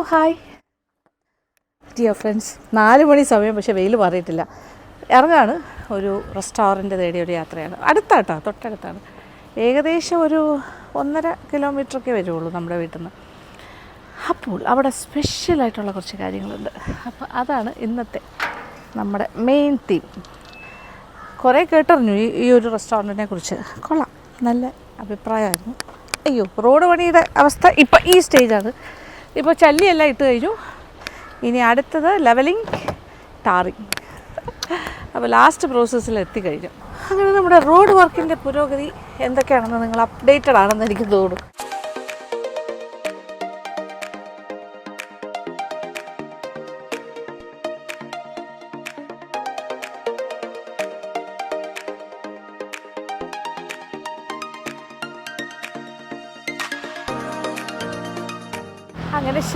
Hello hi dear friends നാല് മണി സമയം പക്ഷേ വെയിൽ മാറിയിട്ടില്ല. ഇറങ്ങാണ് ഒരു റെസ്റ്റോറന്റ് തേടിയ ഒരു യാത്രയാണ്. അടുത്താട്ടോ തൊട്ടടുത്താണ്. ഏകദേശം ഒരു ഒന്നര കിലോമീറ്ററൊക്കെ വരുള്ളൂ നമ്മുടെ വീട്ടിൽ നിന്ന് അപ്പോൾ അവിടെ സ്പെഷ്യലായിട്ടുള്ള കുറച്ച് കാര്യങ്ങളുണ്ട്. അപ്പോൾ അതാണ് ഇന്നത്തെ നമ്മുടെ മെയിൻ തീം കുറേ കേട്ടറിഞ്ഞു ഈ ഈ ഒരു റെസ്റ്റോറന്റിനെ കുറിച്ച്. കൊള്ളാം. നല്ല അഭിപ്രായമായിരുന്നു. അയ്യോ റോഡ് പണിയുടെ അവസ്ഥ ഇപ്പം ഈ സ്റ്റേജാണ് ഇപ്പോൾ ചല്ലിയെല്ലാം ഇട്ട് കഴിഞ്ഞു. ഇനി അടുത്തത് ലെവലിംഗ് ടാറിങ് അപ്പോൾ ലാസ്റ്റ് പ്രോസസ്സിൽ എത്തിക്കഴിഞ്ഞു അങ്ങനെ നമ്മുടെ റോഡ് വർക്കിന്റെ പുരോഗതി എന്തൊക്കെയാണെന്ന് നിങ്ങൾ അപ്ഡേറ്റഡ് ആണെന്ന് എനിക്ക് തോന്നുന്നു.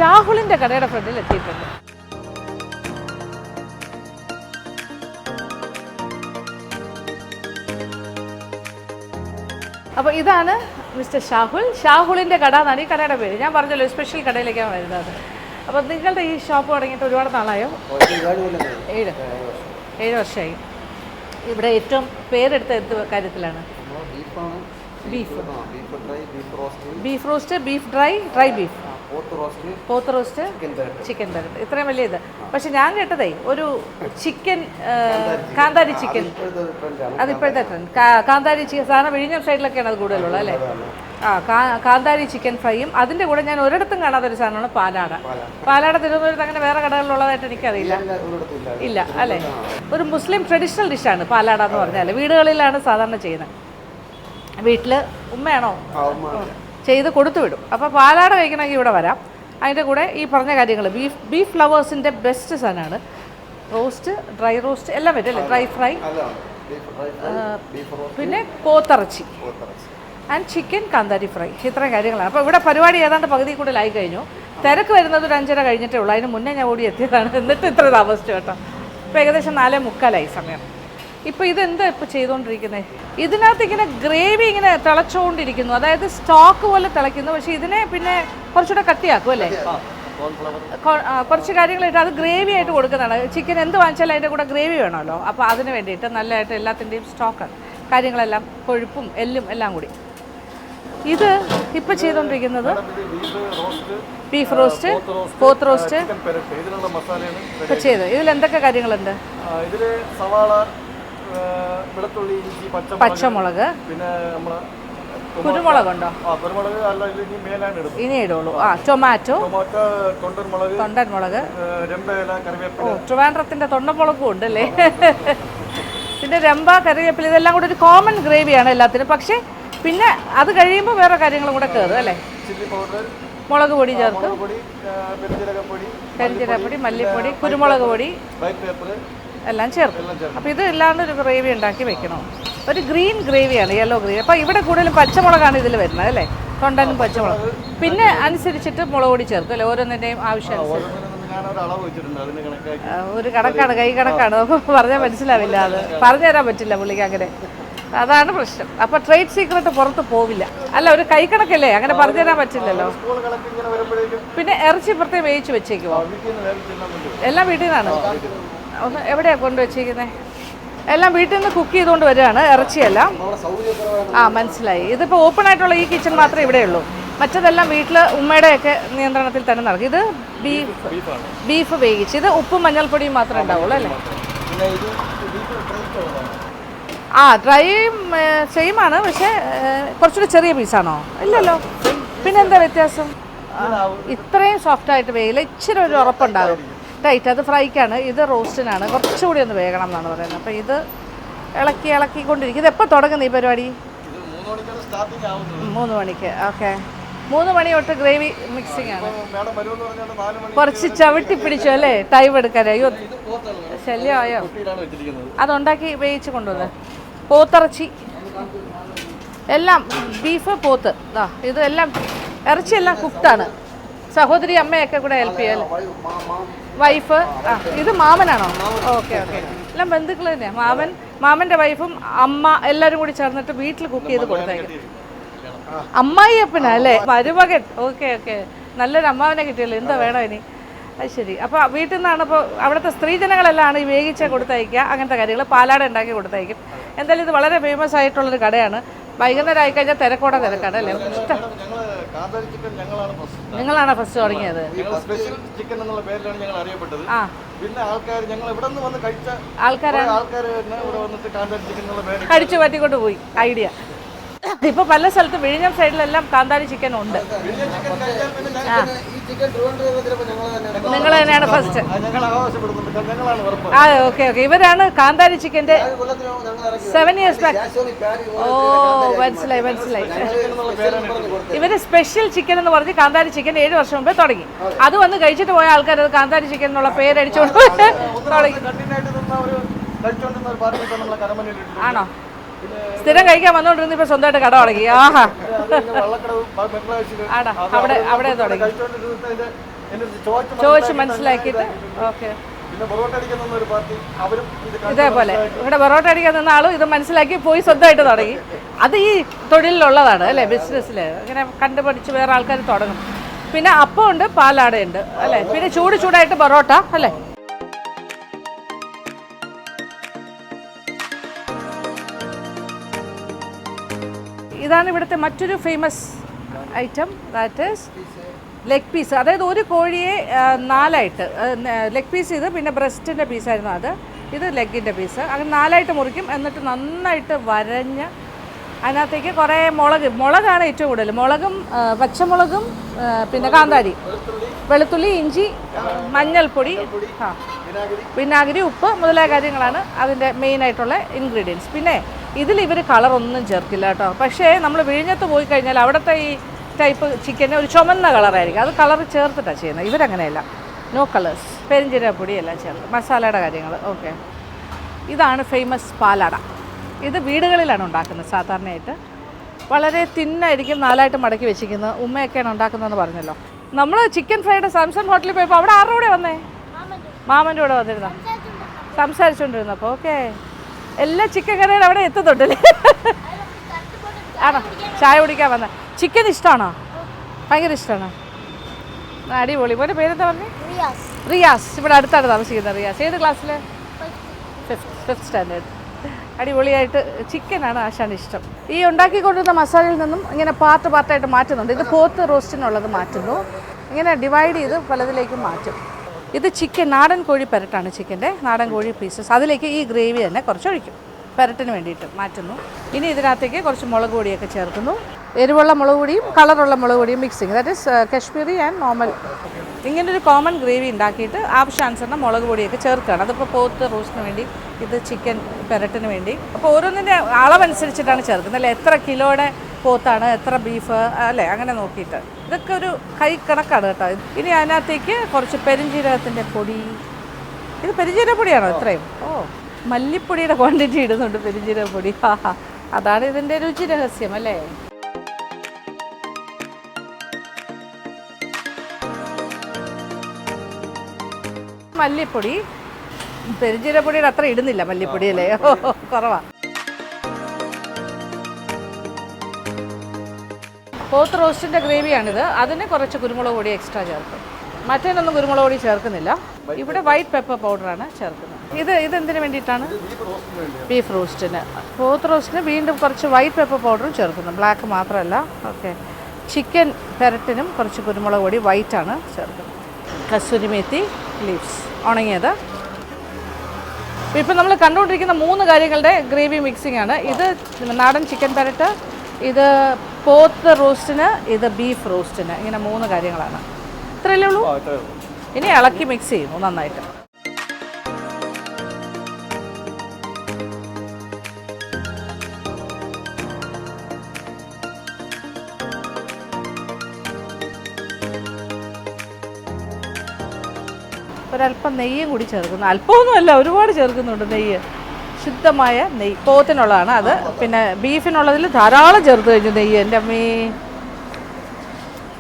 അങ്ങനെ കടയുടെ ഫ്രണ്ടിൽ എത്തിയിട്ടുണ്ട്. അപ്പോൾ ഇതാണ് മിസ്റ്റർ ഷാഹുൽ ഷാഹുലിന്റെ കട എന്നാണ് ഈ കടയുടെ പേര്. ഞാൻ പറഞ്ഞല്ലോ സ്പെഷ്യൽ കടയിലേക്കാണ് വരുന്നത്. അപ്പോൾ നിങ്ങളുടെ ഈ ഷോപ്പ് തുടങ്ങിയിട്ട് ഒരുപാട് നാളായോ? ഏഴ് ഏഴ് വർഷമായി. ഇവിടെ ഏറ്റവും പേരെടുത്ത എന്ത് കാര്യത്തിലാണ്? Beef beef roast beef dry dry beef പോത്ത് റോസ്റ്റ് ചിക്കൻ തരട്ട്. ഇത്രയും വലിയ ഇത്. പക്ഷെ ഞാൻ കേട്ടതേ ഒരു ചിക്കൻ കാന്താരി ചിക്കൻ. ഇപ്പോഴത്തെ അതിപ്പോഴത്തെ ട്രെൻഡ് കാന്താരി ചിക്കൻ സാധാരണ വിഴിഞ്ഞം സൈഡിലൊക്കെയാണ് അത് കൂടുതലുള്ളത് അല്ലേ? ആ കാന്താരി ചിക്കൻ ഫ്രൈയും. അതിന്റെ കൂടെ ഞാൻ ഒരിടത്തും കാണാത്ത ഒരു സാധനമാണ് പാലാട. പാലാട. തിരുവനന്തപുരത്ത് അങ്ങനെ വേറെ കടകളിലുള്ളതായിട്ട് എനിക്കറിയില്ല. ഇല്ല അല്ലേ? ഒരു മുസ്ലിം ട്രഡീഷണൽ ഡിഷാണ് പാലാട എന്ന് പറഞ്ഞാൽ വീടുകളിലാണ് സാധാരണ ചെയ്യുന്നത്. വീട്ടിൽ ഉമ്മയാണോ? ചെയ്ത് കൊടുത്തു വിടും. അപ്പോൾ പാലാട കഴിക്കണമെങ്കിൽ ഇവിടെ വരാം. അതിന്റെ കൂടെ ഈ പറഞ്ഞ കാര്യങ്ങൾ ബീഫ് ബീഫ് ഫ്ലവേഴ്സിന്റെ ബെസ്റ്റ് സാധനമാണ്. റോസ്റ്റ് ഡ്രൈ റോസ്റ്റ് എല്ലാം വരും അല്ലേ? ഡ്രൈ ഫ്രൈ പിന്നെ കോത്തിറച്ചി. And chicken kanthari fry. ഇത്രയും കാര്യങ്ങളാണ്. അപ്പോൾ ഇവിടെ പരിപാടി ഏതാണ്ട് പകുതി കൂടുതലായി കഴിഞ്ഞു. തിരക്ക് വരുന്നത് ഒരു അഞ്ചര കഴിഞ്ഞിട്ടേ ഉള്ളൂ. അതിന് മുന്നേ ഞാൻ ഓടി എത്തിയതാണ്. എന്നിട്ട് ഇത്ര താമസിച്ചു കേട്ടോ. ഇപ്പോൾ ഏകദേശം നാലേ മുക്കാലായി സമയം. ഇപ്പോൾ ഇതെന്താ ഇപ്പോൾ ചെയ്തുകൊണ്ടിരിക്കുന്നത് ഇതിനകത്ത് ഇങ്ങനെ ഗ്രേവി ഇങ്ങനെ തിളച്ചുകൊണ്ടിരിക്കുന്നു അതായത് സ്റ്റോക്ക് പോലെ തിളയ്ക്കുന്നു. പക്ഷേ ഇതിനെ പിന്നെ കുറച്ചുകൂടെ കട്ടിയാക്കും അല്ലേ? കുറച്ച് കാര്യങ്ങളായിട്ട് അത് ഗ്രേവി ആയിട്ട് കൊടുക്കുന്നതാണ്. ചിക്കൻ എന്ത് വാങ്ങിച്ചാലും അതിന്റെ കൂടെ ഗ്രേവി വേണമല്ലോ. അപ്പോൾ അതിന് വേണ്ടിയിട്ട് നല്ലതായിട്ട് എല്ലാത്തിന്റെയും സ്റ്റോക്ക് കാര്യങ്ങളെല്ലാം കൊഴുപ്പും എല്ലും എല്ലാം കൂടി. ഇത് ഇപ്പൊ ചെയ്തുകൊണ്ടിരിക്കുന്നത് ബീഫ് റോസ്റ്റ് പോത്ത് റോസ്റ്റ് മസാലയാണ് ചെയ്ത് ഇതിൽ എന്തൊക്കെ കാര്യങ്ങളുണ്ട്? സവാള വെളുത്തുള്ളി ഇഞ്ചി പച്ചമുളക് പച്ചമുളക്. പിന്നെ നമ്മൾ കുരുമുളകുണ്ടോ? കുരുമുളക് അല്ല ഇനി മേലാണ് ഇടുന്നത് ഇനി ഇടുള്ളൂ. ആ ടൊമാറ്റോ. ടൊമാറ്റോ തൊണ്ടൻ മുളക് തൊണ്ടൻ മുളക്. രമ്പയില ഓ ട്രിവാൻഡ്രത്തിന്റെ ട്രിവാൻഡ്രത്തിന്റെ തൊണ്ടമുളകും ഉണ്ടല്ലേ? പിന്നെ രമ്പ കറിവേപ്പില ഇതെല്ലാം കൂടെ ഒരു കോമൺ ഗ്രേവിയാണ് എല്ലാത്തിനും. പക്ഷേ പിന്നെ അത് കഴിയുമ്പോൾ വേറെ കാര്യങ്ങളും കൂടെ കയറും അല്ലേ? മുളക് പൊടി ചേർത്ത്. മുളക് പൊടി ആ, പെരുംജീരകപ്പൊടി മല്ലിപ്പൊടി കുരുമുളക് പൊടി. എല്ലാം ചേർക്കും. അപ്പോൾ ഇത് ഇല്ലാണ്ട് ഒരു ഗ്രേവി ഉണ്ടാക്കി വെക്കണം. ഒരു ഗ്രീൻ ഗ്രേവിയാണ് യെല്ലോ ഗ്രേവി അപ്പോൾ ഇവിടെ കൂടുതലും പച്ചമുളകാണ് ഇതിൽ വരുന്നത് അല്ലേ? തൊണ്ടനും പച്ചമുളക്. പിന്നെ അനുസരിച്ചിട്ട് മുളക് പൊടി ചേർക്കും അല്ലേ? ഓരോന്നിന്റെയും ആവശ്യം ഒരു കണക്കാണ് കൈ കണക്കാണ്. പറഞ്ഞാൽ മനസ്സിലാവില്ല അത്. പറഞ്ഞു തരാൻ പറ്റില്ല പുള്ളിക്ക് അങ്ങനെ. അതാണ് പ്രശ്നം. അപ്പോൾ ട്രേഡ് സീക്രട്ട് പുറത്ത് പോവില്ല. അല്ല ഒരു കൈ കണക്കല്ലേ? അങ്ങനെ പറഞ്ഞു തരാൻ പറ്റില്ലല്ലോ. പിന്നെ ഇറച്ചി പ്രത്യേകം വേവിച്ച് വെച്ചേക്കുമോ എല്ലാം വീട്ടിൽ നിന്നാണ് എവിടെയാണ് കൊണ്ടുവച്ചിരിക്കുന്നത് എല്ലാം വീട്ടിൽ നിന്ന് കുക്ക് ചെയ്തുകൊണ്ട് വരികയാണ് ഇറച്ചിയെല്ലാം. ആ മനസ്സിലായി. ഇതിപ്പോൾ ഓപ്പൺ ആയിട്ടുള്ള ഈ കിച്ചൺ മാത്രമേ ഇവിടെയുള്ളൂ മറ്റതെല്ലാം വീട്ടിൽ ഉമ്മയുടെയൊക്കെ നിയന്ത്രണത്തിൽ തന്നെ നടക്കും. ഇത് ബീഫ് ബീഫ് വേവിച്ച്. ഇത് ഉപ്പും മഞ്ഞൾപ്പൊടിയും മാത്രമേ ഉണ്ടാവുള്ളൂ അല്ലേ? ഡ്രൈ ആ ഡ്രൈയും സെയിം ആണ്. പക്ഷേ കുറച്ചുകൂടി ചെറിയ പീസാണോ ഇല്ലല്ലോ. പിന്നെന്താ വ്യത്യാസം? ഇത്രയും സോഫ്റ്റ് ആയിട്ട് വേയില്ല ഇച്ചിരി ഒരു ഉറപ്പുണ്ടാകും. ടൈറ്റ് അത് ഫ്രൈക്കാണ് ഇത് റോസ്റ്റിനാണ് കുറച്ചുകൂടി ഒന്ന് വേകണം എന്നാണ് പറയുന്നത്. അപ്പോൾ ഇത് ഇളക്കി ഇളക്കിക്കൊണ്ടിരിക്കും. ഇത് എപ്പോൾ തുടങ്ങുന്നു ഈ പരിപാടി? മൂന്ന് മണിക്ക്. ഓക്കെ. മൂന്ന് മണി തൊട്ട് ഗ്രേവി മിക്സിംഗ് ആണ്. കുറച്ച് ചവിട്ടി പിടിച്ചു അല്ലേ? ടൈം എടുക്കാൻ. അയ്യോ ശല്യമായോ? അതുണ്ടാക്കി വേവിച്ച് കൊണ്ടുവന്ന്. പോത്തിറച്ചി. എല്ലാം ബീഫ് പോത്ത്. ദാ ഇത് എല്ലാം ഇറച്ചിയെല്ലാം കുക്ക്ഡാണ് സഹോദരി അമ്മയൊക്കെ കൂടെ ഹെൽപ്പ് ചെയ്യാം വൈഫ്. ആ ഇത് മാമനാണോ? Okay okay. എല്ലാം ബന്ധുക്കൾ തന്നെയാണ് മാമൻ മാമന്റെ വൈഫും അമ്മ എല്ലാവരും കൂടി ചേർന്നിട്ട് വീട്ടിൽ കുക്ക് ചെയ്ത് കൊടുത്തേക്കും. അമ്മായി അപ്പനാ അല്ലേ? മരുമകൻ. Okay okay. നല്ലൊരു അമ്മാവനെ കിട്ടിയല്ലോ. എന്താ വേണോ ഇനി? അത് ശരി. അപ്പോൾ വീട്ടിൽ നിന്നാണ് ഇപ്പോൾ അവിടുത്തെ സ്ത്രീജനങ്ങളെല്ലാം ഈ വേഗിച്ച കൊടുത്തയക്കുക. അങ്ങനത്തെ കാര്യങ്ങൾ പാലാട ഉണ്ടാക്കി കൊടുത്തയക്കും. എന്തായാലും ഇത് വളരെ ഫേമസ് ആയിട്ടുള്ളൊരു കടയാണ്. വൈകുന്നേരം ആയിക്കഴിഞ്ഞാൽ തിരക്കോടെ തിരക്കാണ് അല്ലേ? ഇഷ്ടം. നിങ്ങളാണ് ഫസ്റ്റ് തുടങ്ങിയത്. ആ. പിന്നെ ആൾക്കാർ ഞങ്ങൾ ഇവിടെ നിന്ന് വന്ന് കഴിച്ച ആൾക്കാരാണ് ആൾക്കാർ തന്നെ ഇവിടെ വന്നിട്ട് കാന്താരി ചിക്കൻ എന്നുള്ള പേര് കടിച്ചു പറ്റിക്കൊണ്ട് പോയി. ഐഡിയ. ഇപ്പൊ പല സ്ഥലത്തും വിഴിഞ്ഞം സൈഡിലെല്ലാം കാന്താരി ചിക്കൻ ഉണ്ട്. നിങ്ങൾ തന്നെയാണ് ഫസ്റ്റ് ആ, ഓക്കെ ഓക്കെ. ഇവരാണ് കാന്താരി ചിക്കന്റെ സെവൻ ഇയേഴ്സ് ബാക്ക് ഓ മനസ്സിലായി മനസ്സിലായി. ഇവർ സ്പെഷ്യൽ ചിക്കൻ എന്ന് പറഞ്ഞ് കാന്താരി ചിക്കൻ ഏഴ് വർഷം മുമ്പേ തുടങ്ങി. അത്. വന്ന് കഴിച്ചിട്ട് പോയ ആൾക്കാർ അത് കാന്താരി ചിക്കൻ എന്നുള്ള പേരടിച്ചോണ്ട് തുടങ്ങി. ആണോ? സ്ഥിരം കഴിക്കാൻ വന്നോണ്ടിരുന്ന ഇപ്പൊ സ്വന്തമായിട്ട് കട തുടങ്ങി. ആഹാ. അവിടെ അവിടെ തുടങ്ങി. ചോദിച്ച് മനസ്സിലാക്കിയിട്ട് ഓക്കെ. ഇതേപോലെ ഇവിടെ പൊറോട്ട അടിക്കാൻ നിന്ന ആളും ഇത് മനസ്സിലാക്കി പോയി സ്വന്തമായിട്ട് തുടങ്ങി. അത് ഈ തൊഴിലിലുള്ളതാണ് അല്ലേ ബിസിനസ്സിൽ ഇങ്ങനെ കണ്ടുപഠിച്ച് വേറെ ആൾക്കാർ തുടങ്ങും. പിന്നെ അപ്പം ഉണ്ട് പാലാടയുണ്ട് അല്ലേ? പിന്നെ ചൂട് ചൂടായിട്ട് പൊറോട്ട അല്ലേ? ഇതാണ് ഇവിടുത്തെ മറ്റൊരു famous item that is leg piece അതായത് ഒരു കോഴിയെ നാലായിട്ട് ലെഗ് പീസ് ഇത് പിന്നെ ബ്രസ്റ്റിന്റെ പീസായിരുന്നു അത്. ഇത് ലെഗിന്റെ പീസ് അങ്ങനെ നാലായിട്ട് മുറിക്കും. എന്നിട്ട് നന്നായിട്ട് വരഞ്ഞ് അതിനകത്തേക്ക് കുറേ മുളക്. മുളകാണ് ഏറ്റവും കൂടുതൽ. മുളകും പച്ചമുളകും പിന്നെ കാന്താരി. വെളുത്തുള്ളി ഇഞ്ചി മഞ്ഞൾപ്പൊടി. ആ. വിനാഗിരി? ഉപ്പ് മുതലായ കാര്യങ്ങളാണ് അതിന്റെ മെയിൻ ആയിട്ടുള്ള ഇൻഗ്രീഡിയൻസ് പിന്നെ ഇതിൽ ഇവർ കളറൊന്നും ചേർക്കില്ല കേട്ടോ. പക്ഷേ നമ്മൾ വിഴിഞ്ഞത്ത് പോയി കഴിഞ്ഞാൽ അവിടുത്തെ ഈ ടൈപ്പ് ചിക്കന്റെ ഒരു ചുമന്ന കളറായിരിക്കും അത് കളർ ചേർത്തിട്ടാണ് ചെയ്യുന്നത്. ഇവരങ്ങനെയല്ല. നോ കളേഴ്സ് പെരിഞ്ചീരപ്പൊടി എല്ലാം ചേർത്ത്. മസാലയുടെ കാര്യങ്ങൾ. ഓക്കെ ഇതാണ് ഫേമസ് പാലാട. ഇത് വീടുകളിലാണ് ഉണ്ടാക്കുന്നത് സാധാരണയായിട്ട്. വളരെ തിന്നായിരിക്കും നാലായിട്ട് മടക്കി വെച്ചിരിക്കുന്നത്. ഉമ്മയൊക്കെയാണ് ഉണ്ടാക്കുന്നതെന്ന് പറഞ്ഞല്ലോ. നമ്മൾ ചിക്കൻ ഫ്രൈഡ് സാംസൺ ഹോട്ടലിൽ പോയപ്പോൾ അവിടെ ആരുടെ കൂടെ വന്നേ? മാമന്റെ കൂടെ വന്നിരുന്ന? സംസാരിച്ചുകൊണ്ടിരുന്നപ്പോൾ ഓക്കെ. എല്ലാ ചിക്കൻ കറികളും അവിടെ എത്തുന്നുണ്ടല്ലേ? ആണോ? ചായ കുടിക്കാൻ വന്ന. ചിക്കൻ ഇഷ്ടമാണോ ഭയങ്കര ഇഷ്ടമാണ് അടിപൊളി. മോന്റെ പേരെന്താ പറഞ്ഞു? റിയാസ്. ഇവിടെ അടുത്താണ് താമസിക്കുന്നത് റിയാസ്. ഏത് ക്ലാസ്സിൽ ഫിഫ്ത്ത് ഫിഫ്ത്ത് സ്റ്റാൻഡേർഡ് അടിപൊളിയായിട്ട് ചിക്കനാണ് ആശാന് ഇഷ്ടം. ഈ ഉണ്ടാക്കിക്കൊണ്ടിരുന്ന മസാലയിൽ നിന്നും ഇങ്ങനെ പാർട്ട് പാർട്ടായിട്ട് മാറ്റുന്നുണ്ട്. ഇത് പോത്ത് റോസ്റ്റിനുള്ളത് മാറ്റുന്നു. ഇങ്ങനെ ഡിവൈഡ് ചെയ്ത് പലതിലേക്കും മാറ്റും. ഇത് ചിക്കൻ നാടൻ കോഴി പെരട്ടാണ് ചിക്കന്റെ. നാടൻ കോഴി പീസസ്. അതിലേക്ക് ഈ ഗ്രേവി തന്നെ കുറച്ച് ഒഴിക്കും പെരട്ടിന് വേണ്ടിയിട്ട് മാറ്റുന്നു. ഇനി ഇതിനകത്തേക്ക് കുറച്ച് മുളക് പൊടിയൊക്കെ ചേർക്കുന്നു. എരിവുള്ള മുളക് പൊടിയും കളറുള്ള മുളക് പൊടിയും mixing that is Kashmiri and normal ഇങ്ങനൊരു കോമൺ ഗ്രേവി ഉണ്ടാക്കിയിട്ട് ആവശ്യാനുസരണം മുളക് പൊടിയൊക്കെ ചേർക്കുകയാണ്. അതിപ്പോൾ പോത്ത് റോസ്റ്റിന് വേണ്ടി ഇത് ചിക്കൻ പെരട്ടിന് വേണ്ടി. അപ്പോൾ ഓരോന്നിന്റെ അളവനുസരിച്ചിട്ടാണ് ചേർക്കുന്നത്. അല്ലേ? എത്ര കിലോയുടെ പോത്താണ് എത്ര ബീഫ് അല്ലേ? അങ്ങനെ നോക്കിയിട്ട്. ഇതൊക്കെ ഒരു കൈ കണക്കാണ് കേട്ടോ. ഇനി അതിനകത്തേക്ക് കുറച്ച് പെരിഞ്ജീരകത്തിന്റെ പൊടി. ഇത് പെരിഞ്ജീരക പൊടിയാണോ ഇത്രയും? ഓ മല്ലിപ്പൊടിയുടെ ക്വാണ്ടിറ്റി ഇടുന്നുണ്ട് പെരിഞ്ജീരക പൊടി. അതാണ് ഇതിന്റെ രുചി രഹസ്യം അല്ലേ? മല്ലിപ്പൊടി. പെരിഞ്ജീരപ്പൊടിയുടെ അത്ര ഇടുന്നില്ല മല്ലിപ്പൊടി അല്ലേ? ഓ പോത്ത് റോസ്റ്റിന്റെ ഗ്രേവിയാണിത്. അതിന് കുറച്ച് കുരുമുളക് പൊടി എക്സ്ട്രാ ചേർക്കും. മറ്റേനൊന്നും കുരുമുളക് പൊടി ചേർക്കുന്നില്ല. ഇവിടെ വൈറ്റ് പെപ്പർ പൗഡറാണ് ചേർക്കുന്നത്. ഇത് ഇതെന്തിനു വേണ്ടിയിട്ടാണ്? ബീഫ് റോസ്റ്റിന് പോത്ത് റോസ്റ്റിന് വീണ്ടും കുറച്ച് വൈറ്റ് പെപ്പർ പൗഡറും ചേർക്കുന്നു. ബ്ലാക്ക് മാത്രമല്ല. ഓക്കെ ചിക്കൻ പെരട്ടിനും കുറച്ച് കുരുമുളക് പൊടി വൈറ്റാണ് ചേർക്കുന്നത്. കസൂരി മേത്തി ലീവ്സ് ഉണങ്ങിയത്. ഇപ്പം നമ്മൾ കണ്ടുകൊണ്ടിരിക്കുന്ന മൂന്ന് കാര്യങ്ങളുടെ ഗ്രേവി മിക്സിംഗ് ആണ്. ഇത് നാടൻ ചിക്കൻ പെരട്ട് ഇത് പോത്ത് റോസ്റ്റിന് ഇത് ബീഫ് റോസ്റ്റിന്. ഇങ്ങനെ മൂന്ന് കാര്യങ്ങളാണ്. ഇത്രയല്ലേ ഉള്ളൂ? ഇനി ഇളക്കി മിക്സ് ചെയ്യുന്നു നന്നായിട്ട്. ഒരല്പം നെയ്യും കൂടി ചേർക്കുന്നു. അല്പമൊന്നുമല്ല ഒരുപാട് ചേർക്കുന്നുണ്ട് നെയ്യ്. ശുദ്ധമായ നെയ്യ്. പോത്തിനുള്ളതാണ് അത്. പിന്നെ ബീഫിനുള്ളതിൽ ധാരാളം ചേർത്ത് കഴിഞ്ഞു നെയ്യ്. എന്റെ അമ്മീ.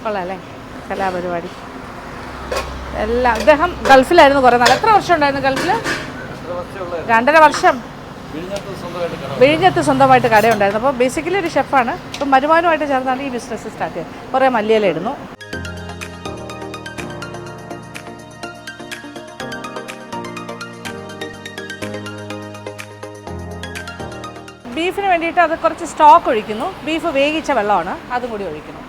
കൊള്ളാല്ലേ കലാപരിപാടി. എല്ലാം അദ്ദേഹം ഗൾഫിലായിരുന്നു കുറേ നാൾ. എത്ര വർഷം ഉണ്ടായിരുന്നു ഗൾഫിൽ? രണ്ടര വർഷം. വിഴിഞ്ഞത്ത് സ്വന്തമായിട്ട് കടയുണ്ടായിരുന്നു. അപ്പോൾ ബേസിക്കലി ഒരു ഷെഫാണ് ഇപ്പം മരുമാനുമായിട്ട് ചേർന്നാണ് ഈ ബിസിനസ് സ്റ്റാർട്ട് ചെയ്തത്. കുറേ മല്ലിയില ഇടുന്നു. വേണ്ടിയിട്ട് അത് കുറച്ച് സ്റ്റോക്ക് ഒഴിക്കുന്നു. ബീഫ് വേവിച്ച വെള്ളമാണ് അതും കൂടി ഒഴിക്കുന്നു.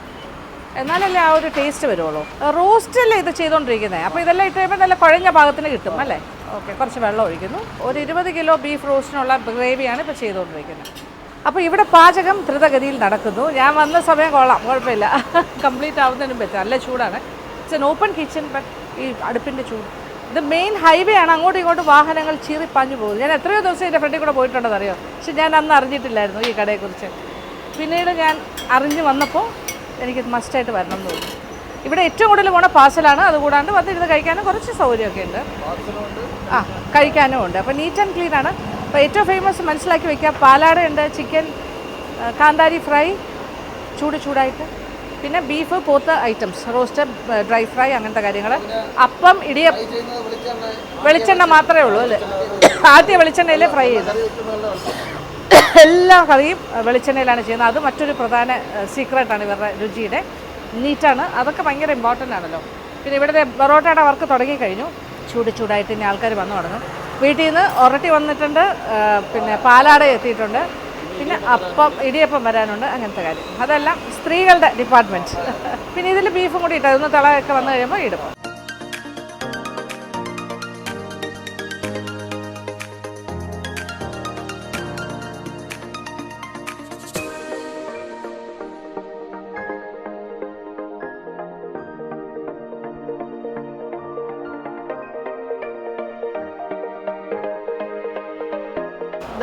എന്നാലല്ലേ ആ ഒരു ടേസ്റ്റ് വരുള്ളൂ. റോസ്റ്റല്ലേ ഇത് ചെയ്തുകൊണ്ടിരിക്കുന്നത് അപ്പോൾ ഇതെല്ലാം ഇട്ട് കഴിയുമ്പോൾ നല്ല കുഴഞ്ഞ പാകത്തിന് കിട്ടും അല്ലേ? ഓക്കെ കുറച്ച് വെള്ളം ഒഴിക്കുന്നു. ഒരു ഇരുപത് കിലോ ബീഫ് റോസ്റ്റിനുള്ള ഗ്രേവിയാണ് ഇപ്പോൾ ചെയ്തുകൊണ്ടിരിക്കുന്നത് അപ്പോൾ ഇവിടെ പാചകം ദ്രുതഗതിയിൽ നടക്കുന്നു. ഞാൻ വന്ന സമയം കൊള്ളാം. കുഴപ്പമില്ല. കംപ്ലീറ്റ് ആവുന്നതിനും പറ്റും. നല്ല ചൂടാണ്. It's an open kitchen but ഈ അടുപ്പിന്റെ ചൂട് ഇത് മെയിൻ ഹൈവേ ആണ്. അങ്ങോട്ടും ഇങ്ങോട്ടും വാഹനങ്ങൾ ചീറിപ്പാഞ്ഞു പോകും ഞാൻ എത്രയോ ദിവസം എന്റെ ഫ്രണ്ടിൽ കൂടെ പോയിട്ടുണ്ടെന്ന് അറിയോ? പക്ഷെ ഞാൻ അന്ന് അറിഞ്ഞിട്ടില്ലായിരുന്നു ഈ കടയെക്കുറിച്ച്. പിന്നീട് ഞാൻ അറിഞ്ഞു വന്നപ്പോൾ എനിക്ക് മസ്റ്റായിട്ട് വരണം എന്ന് തോന്നി. ഇവിടെ ഏറ്റവും കൂടുതൽ പോണ പാഴ്സലാണ് അതുകൂടാണ്ട് വന്നിരുന്ന് കഴിക്കാനും കുറച്ച് സൗകര്യമൊക്കെ ഉണ്ട്. ആ കഴിക്കാനും ഉണ്ട്. അപ്പോൾ നീറ്റ് ആൻഡ് ക്ലീൻ ആണ്. അപ്പോൾ ഏറ്റവും ഫേമസ് മനസ്സിലാക്കി വയ്ക്കുക പാലാട ഉണ്ട് ചിക്കൻ കാന്താരി ഫ്രൈ. ചൂട് ചൂടായിട്ട്. പിന്നെ ബീഫ് പോത്ത് ഐറ്റംസ് റോസ്റ്റ് ഡ്രൈ ഫ്രൈ അങ്ങനത്തെ കാര്യങ്ങൾ. അപ്പം ഇടിയ വെളിച്ചെണ്ണ മാത്രമേ ഉള്ളൂ അല്ലേ? ആദ്യ വെളിച്ചെണ്ണയിൽ ഫ്രൈ ചെയ്ത്. എല്ലാ കറിയും വെളിച്ചെണ്ണയിലാണ് ചെയ്യുന്നത്. അത് മറ്റൊരു പ്രധാന സീക്രട്ടാണ് ഇവരുടെ രുചിയുടെ. നീറ്റാണ്. അതൊക്കെ ഭയങ്കര ഇമ്പോർട്ടന്റ് ആണല്ലോ. പിന്നെ ഇവിടുത്തെ ബറോട്ടയുടെ വർക്ക് തുടങ്ങിക്കഴിഞ്ഞു ചൂട് ചൂടായിട്ട് ഇനി ആൾക്കാർ വന്നു തുടങ്ങും. വീട്ടിൽ നിന്ന് ഒരട്ടി വന്നിട്ടുണ്ട്. പിന്നെ പാലാട എത്തിയിട്ടുണ്ട്. പിന്നെ അപ്പം ഇടിയപ്പം വരാനുണ്ട് അങ്ങനത്തെ കാര്യം. അതെല്ലാം സ്ത്രീകളുടെ ഡിപ്പാർട്ട്മെന്റ് പിന്നെ ഇതിൽ ബീഫും കൂടി ഇട്ടാൽ അതൊന്ന് തിളയൊക്കെ വന്നു കഴിയുമ്പോൾ ഇടും.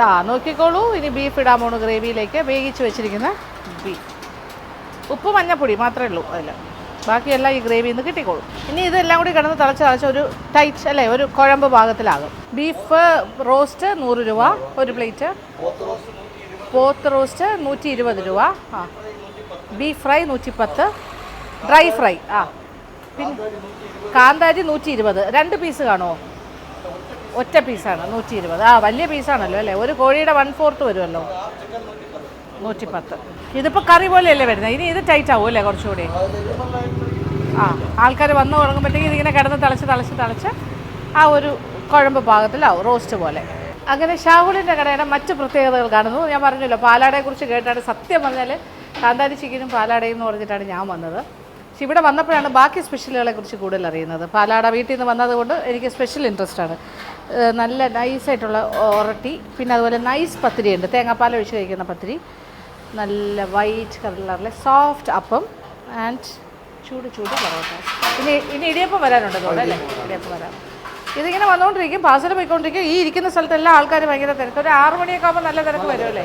ഇതാ നോക്കിക്കോളൂ. ഇനി ബീഫ് ഇടാൻ പോണു ഗ്രേവിയിലേക്ക് വേവിച്ച് വെച്ചിരിക്കുന്ന ബീഫ് ഉപ്പ് മഞ്ഞപ്പൊടി മാത്രമേ ഉള്ളൂ അതിൽ. ബാക്കിയെല്ലാം ഈ ഗ്രേവിയിൽ നിന്ന് കിട്ടിക്കോളും. ഇനി ഇതെല്ലാം കൂടി കിടന്ന് തിളച്ച് തിളച്ച് ഒരു ടൈറ്റ് അല്ലേ ഒരു കുഴമ്പ് പാകത്തിലാകും ബീഫ് റോസ്റ്റ് നൂറ് രൂപ ഒരു പ്ലേറ്റ് പോത്ത് റോസ്റ്റ് നൂറ്റി ഇരുപത് രൂപ. ആ. ബീഫ് ഫ്രൈ നൂറ്റി പത്ത് ഡ്രൈ ഫ്രൈ ആ. പിന്നെ കാന്താരി നൂറ്റി ഇരുപത്. രണ്ട് പീസ് കാണുമോ? ഒറ്റ പീസാണ് നൂറ്റി ഇരുപത് ആ വലിയ പീസാണല്ലോ അല്ലേ? ഒരു കോഴിയുടെ വൺ ഫോർത്ത് വരുമല്ലോ. നൂറ്റി പത്ത് ഇതിപ്പോൾ കറി പോലെയല്ലേ വരുന്നത് ഇനി ഇത് ടൈറ്റ് ആവും അല്ലേ കുറച്ചുകൂടി? ആ ആൾക്കാർ വന്ന് തുടങ്ങുമ്പോഴത്തേക്ക് ഇതിങ്ങനെ കിടന്ന് തിളച്ച് തിളച്ച് തിളച്ച് ആ ഒരു കുഴമ്പ് പാകത്തിലാവും റോസ്റ്റ് പോലെ. അങ്ങനെ ഷാഹുലിന്റെ കടയുടെ മറ്റ് പ്രത്യേകതകൾ കാണുന്നു. ഞാൻ പറഞ്ഞല്ലോ പാലാടയെക്കുറിച്ച് കേട്ടാണ് സത്യം പറഞ്ഞാൽ കാന്താരി ചിക്കനും പാലാടയും എന്ന് പറഞ്ഞിട്ടാണ് ഞാൻ വന്നത്. പക്ഷെ ഇവിടെ വന്നപ്പോഴാണ് ബാക്കി സ്പെഷ്യലുകളെക്കുറിച്ച് കൂടുതൽ അറിയുന്നത്. പാലാട വീട്ടിൽ നിന്ന് വന്നതുകൊണ്ട് എനിക്ക് സ്പെഷ്യൽ ഇൻട്രസ്റ്റാണ് നല്ല നൈസായിട്ടുള്ള ഒറട്ടി പിന്നെ അതുപോലെ നൈസ് പത്തിരി ഉണ്ട് തേങ്ങാപ്പാൽ ഒഴിച്ച് കഴിക്കുന്ന പത്തിരി. നല്ല വൈറ്റ് കളറിലെ സോഫ്റ്റ് അപ്പം ആൻഡ് ചൂട് ചൂട് പൊറോട്ട. ഇനി ഇനി ഇടിയപ്പം വരാനുണ്ട് അല്ലേ? ഇടിയപ്പം വരാൻ ഇതിങ്ങനെ വന്നുകൊണ്ടിരിക്കും പാസൽ പോയിക്കൊണ്ടിരിക്കും. ഈ ഇരിക്കുന്ന സ്ഥലത്ത് എല്ലാ ആൾക്കാരും ഭയങ്കര തിരക്ക്. ഒരു ആറ് മണിയൊക്കെ ആകുമ്പോൾ നല്ല തിരക്ക് വരുമല്ലേ?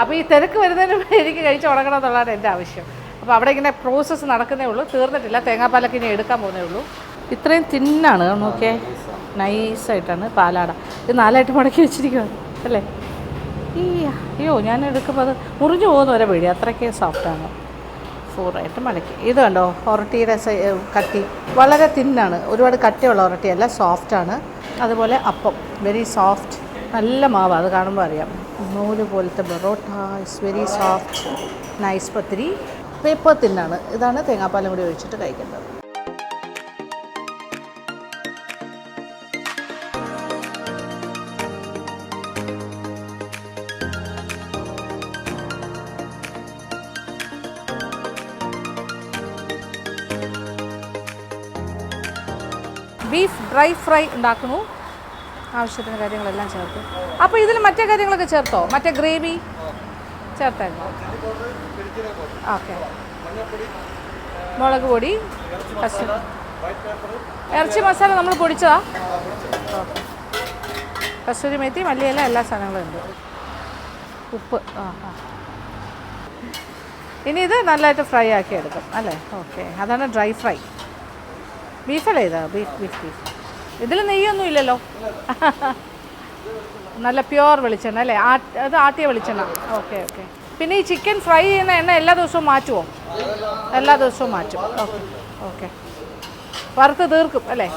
അപ്പോൾ ഈ തിരക്ക് വരുന്നതിന് എനിക്ക് കഴിച്ച് ഉണങ്ങണം എന്നുള്ളതാണ് എന്റെ ആവശ്യം. അപ്പോൾ അവിടെ ഇങ്ങനെ പ്രോസസ്സ് നടക്കുന്നേ ഉള്ളൂ. തീർന്നിട്ടില്ല. തേങ്ങാപ്പാലൊക്കെ ഇനി എടുക്കാൻ പോകുന്നേ ഉള്ളൂ. ഇത്രയും തിന്നാണ്. നോക്കിയേ. നൈസായിട്ടാണ് പാലാട. ഇത് നാലായിട്ട് മടക്കി വെച്ചിരിക്കുകയാണ് അല്ലേ? ഈ അയ്യോ ഞാൻ എടുക്കുമ്പോൾ അത് മുറിഞ്ഞു പോകുന്ന വരെ പേടി. അത്രയ്ക്ക് സോഫ്റ്റാണ്. ഫോറായിട്ട് മടക്കി. ഇത് കണ്ടോ ഒറട്ടിയുടെ കട്ടി. വളരെ തിന്നാണ്. ഒരുപാട് കട്ടിയുള്ള ഒറട്ടിയല്ല സോഫ്റ്റാണ്. അതുപോലെ അപ്പം. വെരി സോഫ്റ്റ് നല്ല മാവ് അത് കാണുമ്പോൾ അറിയാം. നൂൽ പോലത്തെ porotta is very soft nice pathiri paper തിന്നാണ്. ഇതാണ് തേങ്ങാപ്പാലം കൂടി ഒഴിച്ചിട്ട് കഴിക്കേണ്ടത് ഡ്രൈ ഫ്രൈ ഉണ്ടാക്കുന്നു. ആവശ്യത്തിന് കാര്യങ്ങളെല്ലാം ചേർത്തു. അപ്പോൾ ഇതിൽ മറ്റേ കാര്യങ്ങളൊക്കെ ചേർത്തോ? മറ്റേ ഗ്രേവി ചേർത്തായിരുന്നു? ഓക്കെ. മുളക് പൊടി ഇറച്ചി മസാല നമ്മൾ പൊടിച്ചതാ? കസ്തൂരി മേത്തി മല്ലിയില എല്ലാ സാധനങ്ങളും ഉണ്ട്. ഉപ്പ് ആ ആ. ഇനി ഇത് നല്ലതായിട്ട് ഫ്രൈ ആക്കി എടുക്കും അല്ലേ? ഓക്കെ. അതാണ് ഡ്രൈ ഫ്രൈ. ബീഫല്ലേ ഇത്? Beef beef beef. ഇതിൽ നെയ്യൊന്നും ഇല്ലല്ലോ നല്ല പ്യുവർ വെളിച്ചെണ്ണ അല്ലേ? അത് ആട്ടിയ വെളിച്ചെണ്ണ. Okay okay. പിന്നെ ഈ ചിക്കൻ ഫ്രൈ ചെയ്യുന്ന എണ്ണ എല്ലാ ദിവസവും മാറ്റുമോ എല്ലാ ദിവസവും മാറ്റും. Okay okay. വറുത്ത് തീർക്കും അല്ലേ?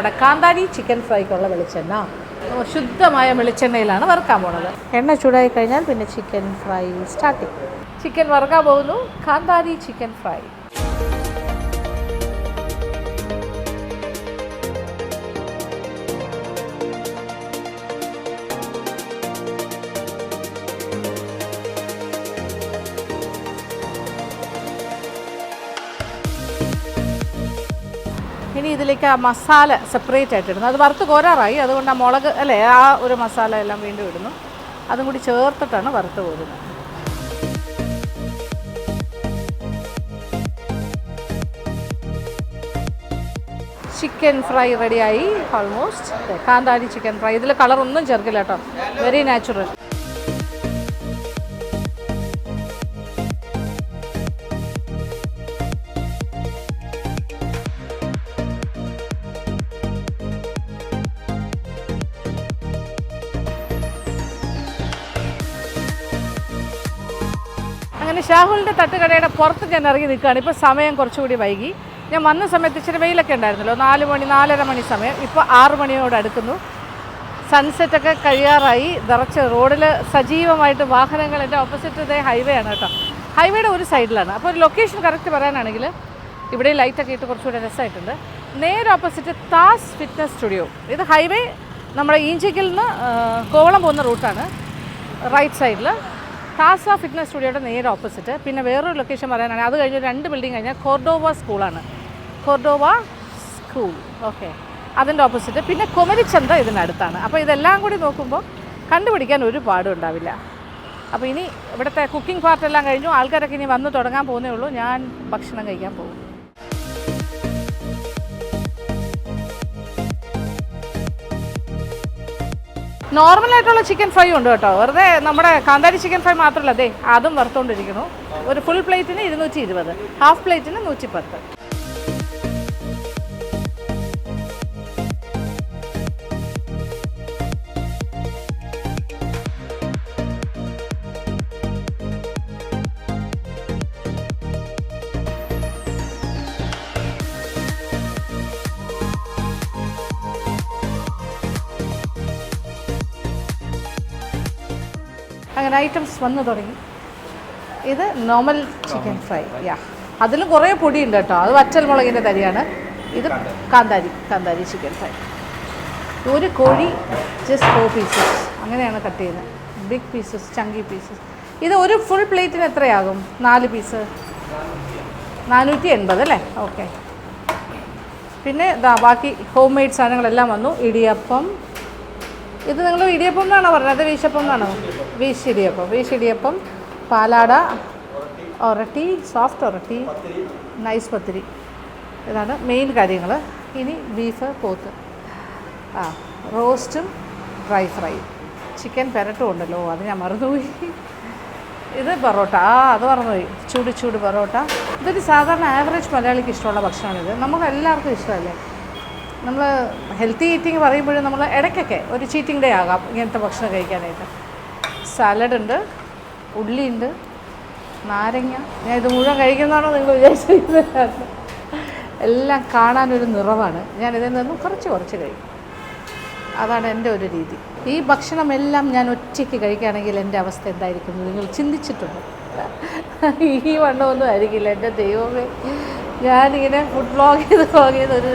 നമ്മുടെ കാന്താരി ചിക്കൻ ഫ്രൈക്കുള്ള വെളിച്ചെണ്ണ. ശുദ്ധമായ വെളിച്ചെണ്ണയിലാണ് വറുക്കാൻ പോണത്. എണ്ണ ചൂടായി കഴിഞ്ഞാൽ പിന്നെ ചിക്കൻ ഫ്രൈ സ്റ്റാർട്ട് ചിക്കൻ വറുക്കാൻ പോകുന്നു. കാന്താരി ചിക്കൻ ഫ്രൈ. ഇതിലേക്ക് ആ മസാല സെപ്പറേറ്റ് ആയിട്ട് ഇടുന്നു. അത് വറുത്ത് കോരാറായി. അതുകൊണ്ട് ആ മുളക് അല്ലേ ആ ഒരു മസാല എല്ലാം വീണ്ടും ഇടുന്നു. അതും കൂടി ചേർത്തിട്ടാണ് വറുത്ത് കോരുന്നത്. ചിക്കൻ ഫ്രൈ റെഡിയായി ഓൾമോസ്റ്റ് കാന്താരി ചിക്കൻ ഫ്രൈ ഇതിൽ കളറൊന്നും ചേർക്കില്ല കേട്ടോ. വെരി നാച്ചുറൽ അങ്ങനെ ഷാഹുലിന്റെ തട്ടുകടയുടെ പുറത്ത് ഞാൻ ഇറങ്ങി നിൽക്കുകയാണ്. ഇപ്പോൾ സമയം കുറച്ചുകൂടി വൈകി. ഞാൻ വന്ന സമയത്ത് ഇച്ചിരി വെയിലൊക്കെ ഉണ്ടായിരുന്നല്ലോ. നാല് മണി നാലര മണി സമയം. ഇപ്പോൾ ആറ് മണിയോട് അടുക്കുന്നു. സൺസെറ്റൊക്കെ കഴിയാറായി. നിറച്ച് റോഡിൽ സജീവമായിട്ട് വാഹനങ്ങൾ എന്റെ ഓപ്പോസിറ്റ് ഹൈവേ ആണ് കേട്ടോ. ഹൈവേയുടെ ഒരു സൈഡിലാണ് അപ്പോൾ ലൊക്കേഷൻ കറക്റ്റ് പറയാനാണെങ്കിൽ ഇവിടെ ലൈറ്റൊക്കെ ഇട്ട് കുറച്ചുകൂടെ രസമായിട്ടുണ്ട്. നേരെ ഓപ്പോസിറ്റ് താസ് ഫിറ്റ്നസ് സ്റ്റുഡിയോ ഇത് ഹൈവേ നമ്മുടെ ഈഞ്ചിക്കിൽ നിന്ന് കോവളം പോകുന്ന റൂട്ടാണ് റൈറ്റ് സൈഡിൽ താസ ഫിറ്റ്നസ് സ്റ്റുഡിയോയുടെ നേരെ ഓപ്പോസിറ്റ് പിന്നെ വേറൊരു ലൊക്കേഷൻ പറയാനാണ് അത് കഴിഞ്ഞ് രണ്ട് ബിൽഡിംഗ് കഴിഞ്ഞാൽ കൊർഡോവ സ്കൂളാണ് കൊർഡോവ സ്കൂൾ ഓക്കെ അതിന്റെ ഓപ്പോസിറ്റ് പിന്നെ കുമരിച്ചന്ത ഇതിനടുത്താണ് അപ്പോൾ ഇതെല്ലാം കൂടി നോക്കുമ്പോൾ കണ്ടുപിടിക്കാൻ ഒരു പാടും ഉണ്ടാവില്ല. അപ്പോൾ ഇനി ഇവിടുത്തെ കുക്കിംഗ് പാർട്ടെല്ലാം കഴിഞ്ഞു. ആൾക്കാരൊക്കെ ഇനി വന്ന് തുടങ്ങാൻ പോകുന്നേ ഉള്ളൂ. ഞാൻ ഭക്ഷണം കഴിക്കാൻ പോകും. നോർമൽ ആയിട്ടുള്ള ചിക്കൻ ഫ്രൈ ഉണ്ട് കേട്ടോ. വെറുതെ നമ്മുടെ കാന്താരി ചിക്കൻ ഫ്രൈ മാത്രമല്ല അതെ അതും വറുത്തോണ്ടിരിക്കുന്നു. ഒരു ഫുൾ പ്ലേറ്റിന് ഇരുന്നൂറ്റി ഇരുപത് ഹാഫ് പ്ലേറ്റിന് നൂറ്റി പത്ത് അങ്ങനെ ഐറ്റംസ് വന്നു തുടങ്ങി. ഇത് നോർമൽ ചിക്കൻ ഫ്രൈ യാ അതിലും കുറേ പൊടിയുണ്ട് കേട്ടോ. അത് വറ്റൽ മുളകിന്റെ തരിയാണ്. ഇത് കാന്താരി കാന്താരി ചിക്കൻ ഫ്രൈ ഒരു കോഴി ജസ്റ്റ് ഫോർ പീസസ് അങ്ങനെയാണ് കട്ട് ചെയ്യുന്നത്. ബിഗ് പീസസ് ചങ്കി പീസസ് ഇത് ഒരു ഫുൾ പ്ലേറ്റിന് എത്രയാകും? നാല് പീസ് നാനൂറ്റി എൺപത് അല്ലേ? ഓക്കെ പിന്നെ ബാക്കി ഹോം മെയ്ഡ് സാധനങ്ങളെല്ലാം വന്നു. ഇടിയപ്പം ഇത് നിങ്ങൾ ഇടിയപ്പം എന്നാണോ പറഞ്ഞത്? വീശപ്പം എന്നാണോ? വീശിടിയപ്പം വീശിടിയപ്പം പാലാട ഒരട്ടി സോഫ്റ്റ് ഒരട്ടി നൈസ് പത്തിരി. ഇതാണ് മെയിൻ കാര്യങ്ങൾ ഇനി ബീഫ് പോത്ത്. ആ റോസ്റ്റും ഡ്രൈ ഫ്രൈ ചിക്കൻ പെരട്ടും ഉണ്ടല്ലോ അത് ഞാൻ മറന്നുപോയി. ഇത് പൊറോട്ട. ആ അത് മറന്നുപോയി. ചൂട് ചൂട് പൊറോട്ട. ഇതൊരു സാധാരണ ആവറേജ് മലയാളിക്ക് ഇഷ്ടമുള്ള ഭക്ഷണമാണിത്. നമുക്ക് എല്ലാവർക്കും ഇഷ്ടമല്ലേ? നമ്മൾ ഹെൽത്തി ഈറ്റിംഗ് പറയുമ്പോഴും നമ്മൾ ഇടയ്ക്കൊക്കെ ഒരു ചീറ്റിംഗ് ഡേ ആകാം ഇങ്ങനത്തെ ഭക്ഷണം കഴിക്കാനായിട്ട്. സാലഡ് ഉണ്ട് ഉള്ളിയുണ്ട് നാരങ്ങ. ഞാൻ ഇത് മുഴുവൻ കഴിക്കുന്നതാണോ നിങ്ങൾ വിചാരിച്ചിരിക്കുന്നത്? എല്ലാം കാണാനൊരു നിറവാണ്. ഞാൻ ഇതിൽ നിന്നും കുറച്ച് കുറച്ച് കഴിക്കും. അതാണ് എന്റെ ഒരു രീതി. ഈ ഭക്ഷണമെല്ലാം ഞാൻ ഒറ്റയ്ക്ക് കഴിക്കുകയാണെങ്കിൽ എന്റെ അവസ്ഥ എന്തായിരിക്കും നിങ്ങൾ ചിന്തിച്ചിട്ടുണ്ട്? ഈ വണ്ണമൊന്നും ആയിരിക്കില്ല. എന്റെ ദൈവമേ ഞാനിങ്ങനെ ഫുഡ് ബ്ലോഗ് ചെയ്ത് ബ്ലോഗ് ചെയ്ത് ഒരു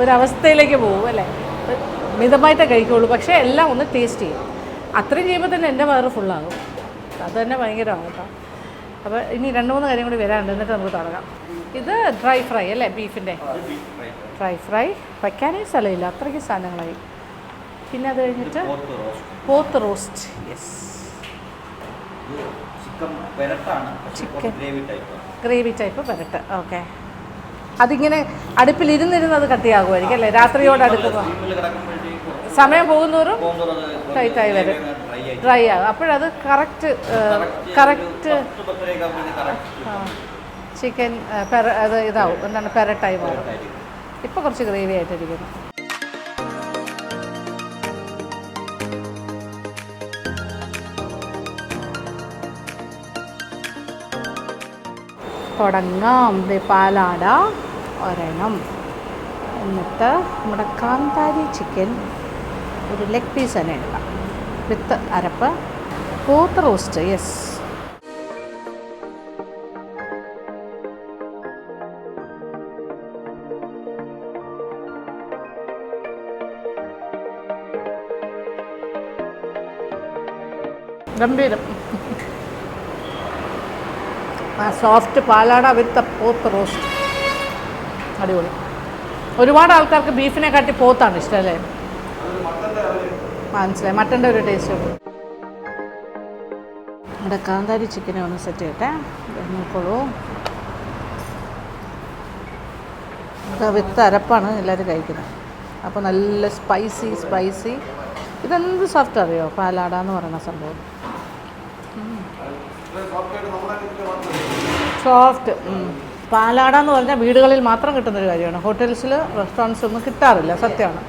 ഒരവസ്ഥയിലേക്ക് പോകും അല്ലേ? മിതമായിട്ടേ കഴിക്കുള്ളൂ. പക്ഷേ എല്ലാം ഒന്ന് ടേസ്റ്റ് ചെയ്യും. അത്രയും ചെയ്യുമ്പോൾ തന്നെ എന്റെ വയറ് ഫുള്ളാകും അത് തന്നെ ഭയങ്കരമാണ് കേട്ടോ. അപ്പോൾ ഇനി രണ്ട് മൂന്ന് കാര്യം കൂടി വരാനുണ്ട്. എന്നിട്ട് നമുക്ക് തുടങ്ങാം. ഇത് ഡ്രൈ ഫ്രൈ അല്ലേ ബീഫിന്റെ? Dry fry. വയ്ക്കാനേ സ്ഥലമില്ല. അത്രയ്ക്ക് സാധനങ്ങളായി. പിന്നെ അത് കഴിഞ്ഞിട്ട് പോത്ത് roast yes chicken പെരട്ടാണ്. Chicken. Gravy type gravy type പെരട്ട്. Okay അതിങ്ങനെ അടുപ്പിൽ ഇരുന്നിരുന്ന് അത് കട്ടിയാകുമായിരിക്കും അല്ലേ? രാത്രിയോട് അടുക്കുമ്പോൾ സമയം പോകുന്നോറും ടൈറ്റായി വരും. ഡ്രൈ ആകും. അപ്പോഴത് കറക്റ്റ് കറക്റ്റ് ചിക്കൻ പെര അത് ഇതാവും. എന്താണ്? പെരട്ടായി മാറും. ഇപ്പോൾ കുറച്ച് ഗ്രേവി ആയിട്ടിരിക്കുന്നു. തുടങ്ങാം. പാലാട. ഒരെണ്ണം. എന്നിട്ട് നമ്മുടെ കാന്താരി ചിക്കൻ ഒരു ലെഗ് പീസ് തന്നെ എടുക്കാം. വിത്ത് അരപ്പ്. പോത്ത് റോസ്റ്റ് യെസ് ഗംഭീരം. സോഫ്റ്റ് പാലാട വിത്ത് പോത്ത് റോസ്റ്റ് അടിപൊളി. ഒരുപാട് ആൾക്കാർക്ക് ബീഫിനെ കാട്ടി പോത്താണ് ഇഷ്ടം അല്ലേ? മനസ്സിലായി. മട്ടന്റെ ഒരു ടേസ്റ്റ് ഉണ്ട് ഇവിടെ കാന്താരി ചിക്കനെ ഒന്ന് സെറ്റ് ചെയ്യട്ടെ. നോക്കോളൂ. വിത്ത് അരപ്പാണ് എല്ലാവരും കഴിക്കുന്നത്. അപ്പോൾ നല്ല സ്പൈസി സ്പൈസി ഇതെന്ത് സോഫ്റ്റ് അറിയോ? പാലാട എന്ന് പറയുന്ന സംഭവം. സോഫ്റ്റ് പാലാട എന്ന് പറഞ്ഞാൽ വീടുകളിൽ മാത്രം കിട്ടുന്നൊരു കാര്യമാണ്. ഹോട്ടൽസിൽ റെസ്റ്റോറന്റ്സൊന്നും കിട്ടാറില്ല സത്യമാണ്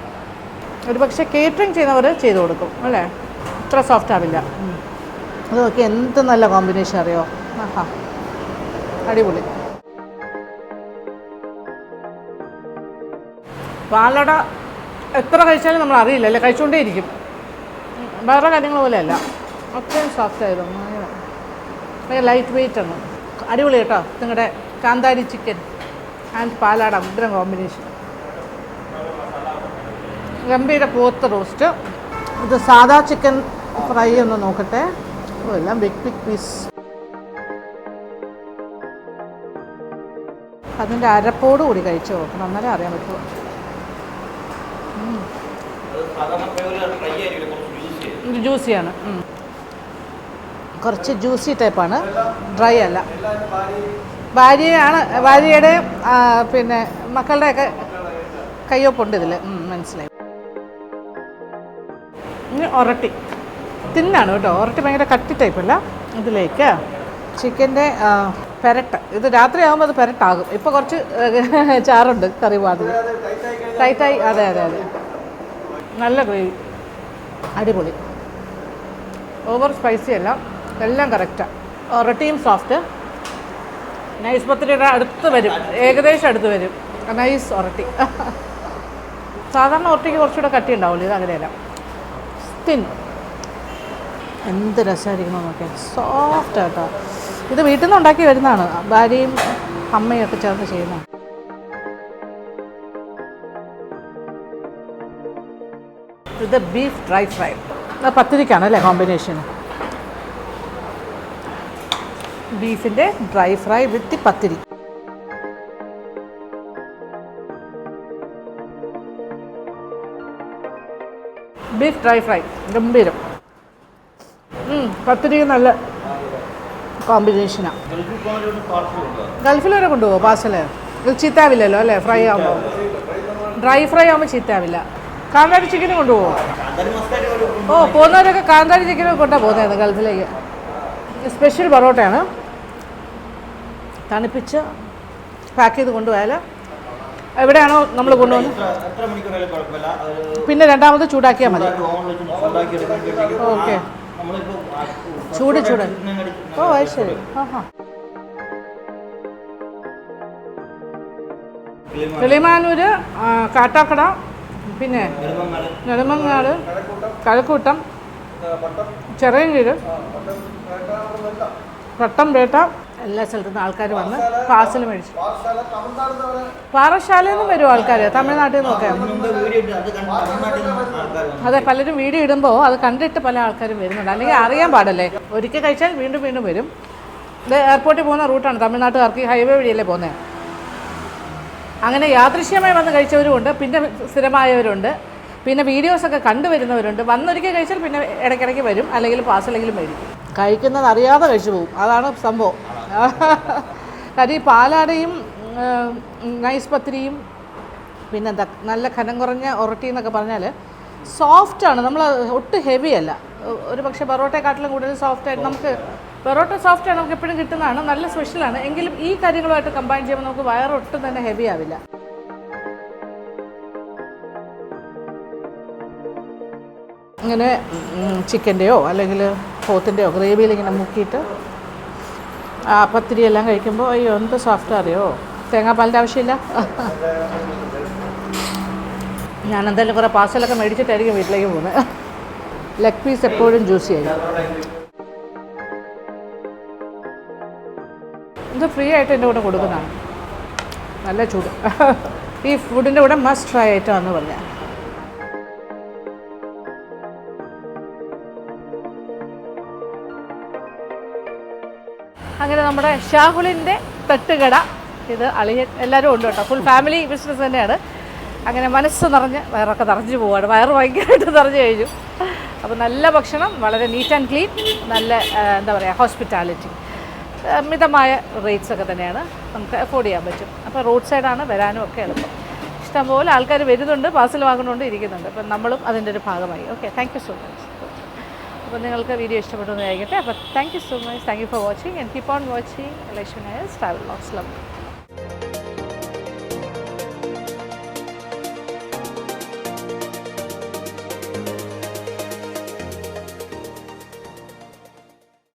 ഒരു പക്ഷേ കേറ്ററിങ് ചെയ്യുന്നവർ ചെയ്തു കൊടുക്കും അല്ലേ? ഇത്ര സോഫ്റ്റ് ആവില്ല. അതൊക്കെ എന്ത് നല്ല കോമ്പിനേഷൻ അറിയോ? ആഹാ. അടിപൊളി. പാലട എത്ര കഴിച്ചാലും നമ്മൾ അറിയില്ല അല്ലേ? കഴിച്ചുകൊണ്ടേ ഇരിക്കും. വേറെ കാര്യങ്ങൾ പോലെയല്ല അത്രയും സോഫ്റ്റ് ആയിരുന്നു. ലൈറ്റ് വെയിറ്റ് ആണ്. അടിപൊളി കേട്ടോ നിങ്ങളുടെ കാന്താരി ചിക്കൻ ആൻഡ് പാലാട ഉഗ്രം കോമ്പിനേഷൻ. ഗംഭീര പോത്ത് റോസ്റ്റ്. ഇത് സാദാ ചിക്കൻ ഫ്രൈ ഒന്ന് നോക്കട്ടെ. എല്ലാം ബിഗ് ബിഗ് പീസ് അതിന്റെ അരപ്പോട് കൂടി കഴിച്ചു നോക്കണം. എന്നാലേ അറിയാൻ പറ്റുള്ളൂ ജ്യൂസിയാണ്. കുറച്ച് ജ്യൂസി ടൈപ്പാണ് ഡ്രൈ അല്ല. ഭാര്യയാണ് ഭാര്യയുടെ പിന്നെ മക്കളുടെയൊക്കെ കയ്യൊപ്പുണ്ട് ഇതിൽ മനസ്സിലായി. ഇനി ഒരട്ടി. തിന്നാണ് കേട്ടോ. ഒരട്ടി ഭയങ്കര കട്ടി ടൈപ്പല്ല ഇതിലേക്ക് ചിക്കന്റെ പെരട്ട്. ഇത് രാത്രിയാകുമ്പോൾ അത് പെരട്ടാകും. ഇപ്പോൾ കുറച്ച് ചാറുണ്ട് കറി വാതിൽ ടൈറ്റായി അതെ അതെ അതെ. നല്ല ഗ്രേവി. അടിപൊളി. ഓവർ സ്പൈസി അല്ല. എല്ലാം കറക്റ്റാണ് ഒരട്ടിയും സോഫ്റ്റ് നൈസ് പത്തിരിയുടെ അടുത്ത് വരും. ഏകദേശം അടുത്ത് വരും. നൈസ് ഒരട്ടി സാധാരണ ഒരട്ടിക്ക് കുറച്ചുകൂടെ കട്ടി ഉണ്ടാവുള്ളൂ. ഇത് അങ്ങനെയല്ല. തിൻ എന്ത് രസമായിരിക്കണം നോക്കിയാൽ സോഫ്റ്റ് കേട്ടോ ഇത് വീട്ടിൽ നിന്ന് ഉണ്ടാക്കി വരുന്നതാണ്. ഭാര്യയും അമ്മയും ഒക്കെ ചേർന്ന് ചെയ്യുന്നതാണ്. ഇത് ബീഫ് ഡ്രൈ ഫ്രൈ പത്തിരിക്കാണ് അല്ലേ കോമ്പിനേഷൻ ബീഫിന്റെ dry fry with pathiri. Beef dry fry ഗംഭീരം. പത്തിരി നല്ല കോമ്പിനേഷനാണ് ഗൾഫിൽ വരെ കൊണ്ടുപോകുമോ പാർസൽ? ഇത് ചീത്താവില്ലല്ലോ അല്ലേ? ഫ്രൈ ആകുമ്പോൾ ഡ്രൈ ഫ്രൈ ആകുമ്പോൾ ചീത്താവില്ല. കാന്താരി ചിക്കന് ഒരു ഓ പോകുന്നവരൊക്കെ കാന്താരി ചിക്കനൊക്കെ കൊണ്ടാണ് പോകുന്നത് ഗൾഫിലേക്ക്. സ്പെഷ്യൽ പൊറോട്ടയാണ്. തണുപ്പിച്ച് പാക്ക് ചെയ്ത് കൊണ്ടുപോയാൽ എവിടെയാണോ നമ്മൾ കൊണ്ടുപോകുന്നത് പിന്നെ രണ്ടാമത് ചൂടാക്കിയാൽ മതി. ഓക്കെ. ചൂട് ചൂട്. ഓ അത് ശരി. ആഹാ. കിളിമാനൂര്. ആ, കാട്ടാക്കട പിന്നെ നെടുമങ്ങാട്. കഴക്കൂട്ടം. പട്ടം. പട്ടംപേട്ട എല്ലാ സ്ഥലത്തു നിന്ന് ആൾക്കാർ വന്ന് പാർസൽ മേടിച്ചു. പാറശാലയിൽ നിന്നും വരും ആൾക്കാർ തമിഴ്നാട്ടിൽ നിന്നൊക്കെ? അത് തമിഴ്നാട്ടിൽ നിന്ന് ആൾക്കാർ അതെ പലരും വീഡിയോ ഇടുമ്പോൾ അത് കണ്ടിട്ട് പല ആൾക്കാരും വരുന്നുണ്ട്. അല്ലെങ്കിൽ അറിയാൻ പാടല്ലേ? ഒരിക്കൽ കഴിച്ചാൽ വീണ്ടും വീണ്ടും വരും. ഇത് എയർപോർട്ടിൽ പോകുന്ന റൂട്ടാണ് തമിഴ്നാട്ടുകാർക്ക് ഈ ഹൈവേ വഴിയല്ലേ പോകുന്നത് അങ്ങനെ യാദൃശ്യമായി വന്ന് കഴിച്ചവരുമുണ്ട് പിന്നെ സ്ഥിരമായവരുണ്ട് പിന്നെ വീഡിയോസൊക്കെ കണ്ടുവരുന്നവരുണ്ട്. വന്നൊരിക്കൽ കഴിച്ചാൽ പിന്നെ ഇടയ്ക്കിടയ്ക്ക് വരും അല്ലെങ്കിൽ പാസലെങ്കിലും വരും കഴിക്കുന്നത് അറിയാതെ കഴിച്ചു പോകും. അതാണ് സംഭവം. കാര്യം ഈ പാലാടയും നൈസ് പത്തിരിയും പിന്നെന്താ നല്ല ഖനം കുറഞ്ഞ ഒറട്ടി എന്നൊക്കെ പറഞ്ഞാൽ സോഫ്റ്റാണ് നമ്മൾ ഒട്ടും ഹെവി അല്ല. ഒരു പക്ഷേ പൊറോട്ടയെക്കാട്ടിലും കൂടുതൽ സോഫ്റ്റ് ആയിട്ട് നമുക്ക് പൊറോട്ട സോഫ്റ്റ് ആണ് നമുക്ക് എപ്പോഴും കിട്ടുന്നതാണ്. നല്ല സ്പെഷ്യലാണ് എങ്കിലും ഈ കാര്യങ്ങളുമായിട്ട് കമ്പൈൻ ചെയ്യുമ്പോൾ നമുക്ക് വയറൊട്ടും തന്നെ ഹെവി ആവില്ല. ഇങ്ങനെ ചിക്കന്റെയോ അല്ലെങ്കിൽ പോത്തിന്റെയോ ഗ്രേവിയിൽ ഇങ്ങനെ മുക്കിയിട്ട് ആ പത്തിരി എല്ലാം കഴിക്കുമ്പോൾ അയ്യോ എന്ത് സോഫ്റ്റ് അറിയോ? തേങ്ങാപ്പാലിന്റെ ആവശ്യമില്ല. ഞാൻ എന്തായാലും കുറേ പാർസലൊക്കെ മേടിച്ചിട്ടായിരിക്കും വീട്ടിലേക്ക് പോകുന്നത്. ലെഗ് പീസ് എപ്പോഴും ജ്യൂസി ആയിരിക്കും. ഇത് ഫ്രീ ആയിട്ട് എന്റെ കൂടെ കൊടുക്കുന്നതാണ്. നല്ല ചൂട്. ഈ ഫുഡിന്റെ കൂടെ മസ്റ്റ് ട്രൈ ആയിട്ടാണെന്ന് പറഞ്ഞാൽ അങ്ങനെ നമ്മുടെ ഷാഹുലിന്റെ തട്ടുകട. ഇത് അളിയൻ എല്ലാവരും ഉണ്ട് കേട്ടോ. ഫുൾ ഫാമിലി ബിസിനസ് തന്നെയാണ്. അങ്ങനെ മനസ്സ് നിറഞ്ഞ് വയറൊക്കെ നിറഞ്ഞു പോവാണ്. വയറ് ഭയങ്കരമായിട്ട് നിറഞ്ഞു കഴിഞ്ഞു. അപ്പോൾ നല്ല ഭക്ഷണം വളരെ നീറ്റ് ആൻഡ് ക്ലീൻ നല്ല എന്താ പറയുക ഹോസ്പിറ്റാലിറ്റി മിതമായ റേറ്റ്സ് ഒക്കെ തന്നെയാണ്. നമുക്ക് അഫോർഡ് ചെയ്യാൻ പറ്റും. അപ്പോൾ റോഡ് സൈഡാണ് വരാനും ഒക്കെ എളുപ്പം. ഇഷ്ടംപോലെ ആൾക്കാർ വരുന്നുണ്ട് പാർസൽ വാങ്ങുന്നുണ്ട് ഇരിക്കുന്നുണ്ട്. അപ്പം നമ്മളും അതിന്റെ ഒരു ഭാഗമായി. ഓക്കെ താങ്ക് സോ മച്ച് അപ്പോൾ നിങ്ങൾക്ക് വീഡിയോ ആയിരിക്കട്ടെ അപ്പോൾ thank you so much thank you for watching and keep on watching Lakshmi travel vlogs love